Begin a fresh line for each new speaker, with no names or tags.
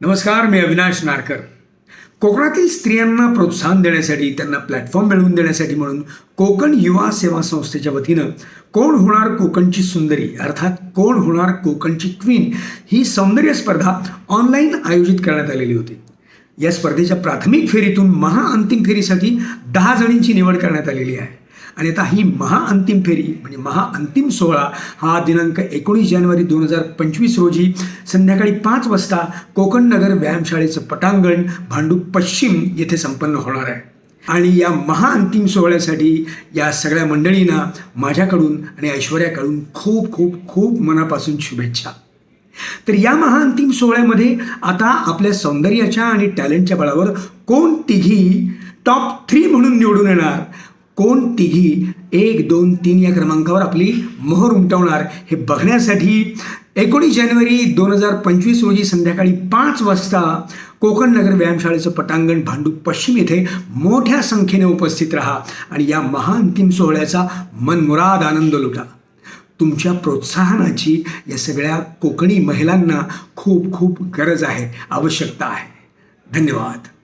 नमस्कार मी अविनाश नारकर. कोकणातील स्त्रियांना प्रोत्साहन देण्यासाठी त्यांना प्लॅटफॉर्म मिळवून देण्यासाठी म्हणून कोकण युवा सेवा संस्थेच्या वतीनं कोण होणार कोकणची सुंदरी अर्थात कोण होणार कोकणची क्वीन ही सौंदर्य स्पर्धा ऑनलाईन आयोजित करण्यात आलेली होती. या स्पर्धेच्या प्राथमिक फेरीतून महाअंतिम फेरीसाठी दहा जणींची निवड करण्यात आलेली आहे. आणि आता ही महाअंतिम फेरी म्हणजे महाअंतिम सोहळा हा दिनांक एकोणीस जानेवारी दोन हजार पंचवीस रोजी संध्याकाळी पाच वाजता कोकण नगर व्यायामशाळेचं पटांगण भांडूप पश्चिम येथे संपन्न होणार आहे. आणि या महाअंतिम सोहळ्यासाठी या सगळ्या मंडळींना माझ्याकडून आणि ऐश्वर्याकडून खूप खूप खूप मनापासून शुभेच्छा. तर या महाअंतिम सोहळ्यामध्ये आता आपल्या सौंदर्याच्या आणि टॅलेंटच्या बळावर कोण तिघी टॉप थ्री म्हणून निवडून येणार? कोण तिघी एक दोन तीन या क्रमांकावर आपली मोहर उमटवणार हे बघण्यासाठी एकोणीस जानेवारी दोन हजार पंचवीस रोजी संध्याकाळी पाच वाजता कोकण नगर व्यायामशाळेचं पटांगण भांडूप पश्चिम येथे मोठ्या संख्येने उपस्थित राहा आणि या महाअंतिम सोहळ्याचा मनमुराद आनंद लुटा. तुमच्या प्रोत्साहनाची या सगळ्या कोकणी महिलांना खूप खूप गरज आहे आवश्यकता आहे. धन्यवाद.